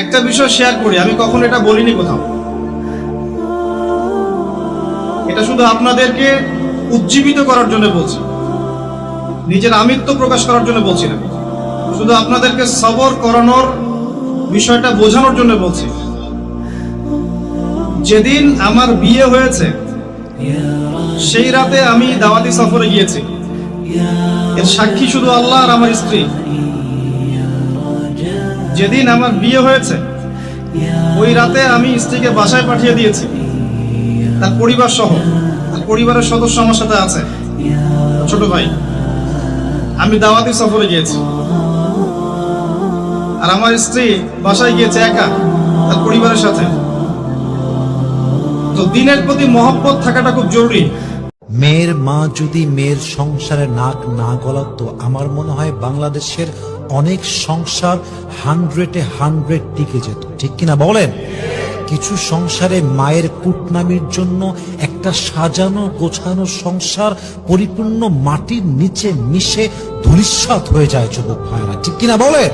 একটা বিষয় শেয়ার করি, আমি কখনো এটা বলিনি কোথাও। এটা শুধু আপনাদেরকে উজ্জীবিত করার জন্য বলছি। নিজের আমিত্ব প্রকাশ করার জন্য বলছি না। শুধু আপনাদেরকে সবর করানোর বিষয়টা বোঝানোর জন্য বলছি। যেদিন আমার বিয়ে হয়েছে, সেই রাতে আমি দাওয়াতি সফরে গিয়েছি। এর সাক্ষী শুধু আল্লাহ আর আমার স্ত্রী। যেদিন আমার বিয়ে হয়েছে, ওই রাতে আমি স্ত্রীকে বাসায় পাঠিয়ে দিয়েছি। তার পরিবার সহ, তার পরিবারের সদস্য আমার সাথে আছে। ছোট ভাই, আমি দাওয়াতি সফরে গিয়েছি। আর আমার স্ত্রী বাসায় গিয়েছে একা, তার পরিবারের সাথে। তো দিনের প্রতি মহব্বত থাকাটা খুব জরুরি। মেয়ের মা যদি মেয়ের সংসারে নাক না গলাতো, আমার মনে হয় বাংলাদেশের অনেক সংসার হান্ড্রেডে হান্ড্রেড টিকে যেত। ঠিক কিনা বলেন? কিছু সংসারে মায়ের কুটনামির জন্য একটা সাজানো গোছানো সংসার পরিপূর্ণ মাটির নিচে মিশে ধূলিসাৎ হয়ে যায় যুবক ভাইরা। ঠিক কিনা বলেন?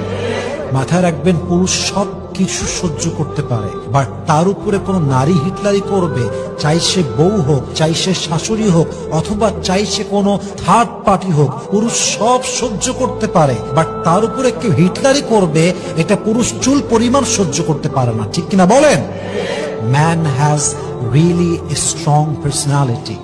মাথায় রাখবেন, পুরুষ সব কিছু সহ্য করতে পারে বাট তার উপরে কোনো নারী হিটলারি করবে, চাই সে বউ হোক, চাই সে শাশুড়ি হোক, অথবা চাই সে কোনো থার্ড পার্টি হোক, পুরুষ সব সহ্য করতে পারে বাট তার উপরে কেউ হিটলারি করবে, এটা পুরুষ চুল পরিমাণ সহ্য করতে পারে না, ঠিক কিনা বলেন? Man has really strong personality